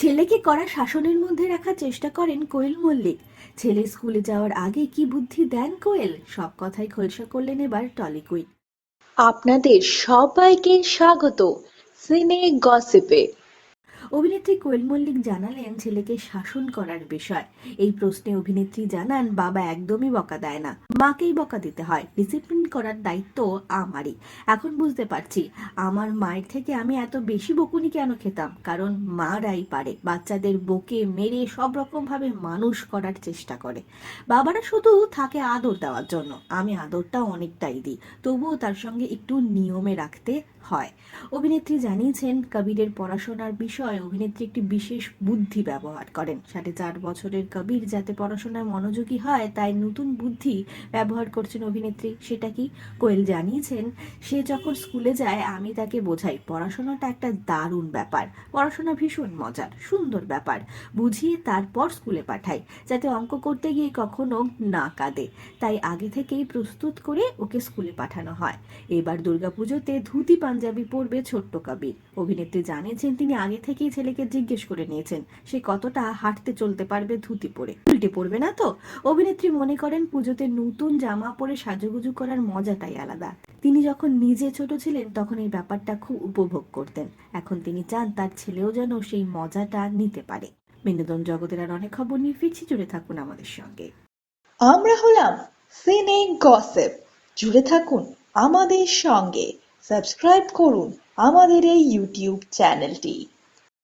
ছেলেকে করা শাসনের মধ্যে রাখার চেষ্টা করেন কোয়েল মল্লিক। ছেলে স্কুলে যাওয়ার আগে কি বুদ্ধি দেন কোয়েল? সব কথাই খোলসা করলেন এবার টলি কুইন আপনাদের সবাইকে স্বাগত। সিনে গসিপে। অভিনেত্রী কোয়েল মল্লিক জানালেন ছেলেকে শাসন করার বিষয়। এই প্রশ্নে অভিনেত্রী জানান, বাবা একদমই বকা দেয় না। মাকেই বকা দিতে হয়। ডিসিপ্লিন করার দায়িত্ব আমারই। এখন বুঝতে পারছি, আমার মায়ের থেকে আমি এত বেশি বকুনি কেন খেতাম? কারণ মারাই পারে। বাচ্চাদের বকে মেরে সব রকম ভাবে মানুষ করার চেষ্টা করে। বাবারা শুধু থাকে আদর দেওয়ার জন্য। আমি আদরটা অনেকটাই দিই। তবুও তার সঙ্গে একটু নিয়মে রাখতে হয়। অভিনেত্রী জানিয়েছেন, কবিরের পড়াশোনার বিষয়ে অভিনেত্রী একটি বিশেষ বুদ্ধি ব্যবহার করেন। সাড়ে চার বছরের কবির যাতে পড়াশোনায় মনোযোগী হয়, তাই নতুন বুদ্ধি ব্যবহার করছেন অভিনেত্রী। সেটা কি কোয়েল জানিয়েছেন? সে যখন স্কুলে যায়, আমি তাকে বোঝাই, পড়াশোনাটা একটা দারুণ ব্যাপার। পড়াশোনা ভীষণ মজার, সুন্দর ব্যাপার। বুঝিয়ে তারপর স্কুলে পাঠাই, যাতে অঙ্ক করতে গিয়ে কখনো না কাঁদে। তাই আগে থেকেই প্রস্তুত করে ওকে স্কুলে পাঠানো হয়। এবার দুর্গাপুজোতে ধুতি পাঞ্জাবি পরবে ছোট্ট কবির। অভিনেত্রী জানিয়েছেন, তিনি আগে থেকেই ছেলেকে জিজ্ঞেস করে নিয়েছেন, সে কতটা হাঁটতে চলতে পারবে ধুতি পরে। উল্টে পড়বে না তো? অভিনেত্রী মনে করেন পুজোতে নতুন জামা পরে সাজুগুজু করার মজাটাই আলাদা। তিনি যখন নিজে ছোট ছিলেন, তখন এই ব্যাপারটা খুব উপভোগ করতেন। এখন তিনি চান তার ছেলেও যেন সেই মজাটা নিতে পারে। বিনোদন জগতের আর অনেক খবর নিয়ে ফিরছি, জুড়ে থাকুন আমাদের সঙ্গে। আমরা হলাম সিনে গসিপ। জুড়ে থাকুন আমাদের সঙ্গে। সাবস্ক্রাইব করুন আমাদের এই ইউটিউব চ্যানেলটি।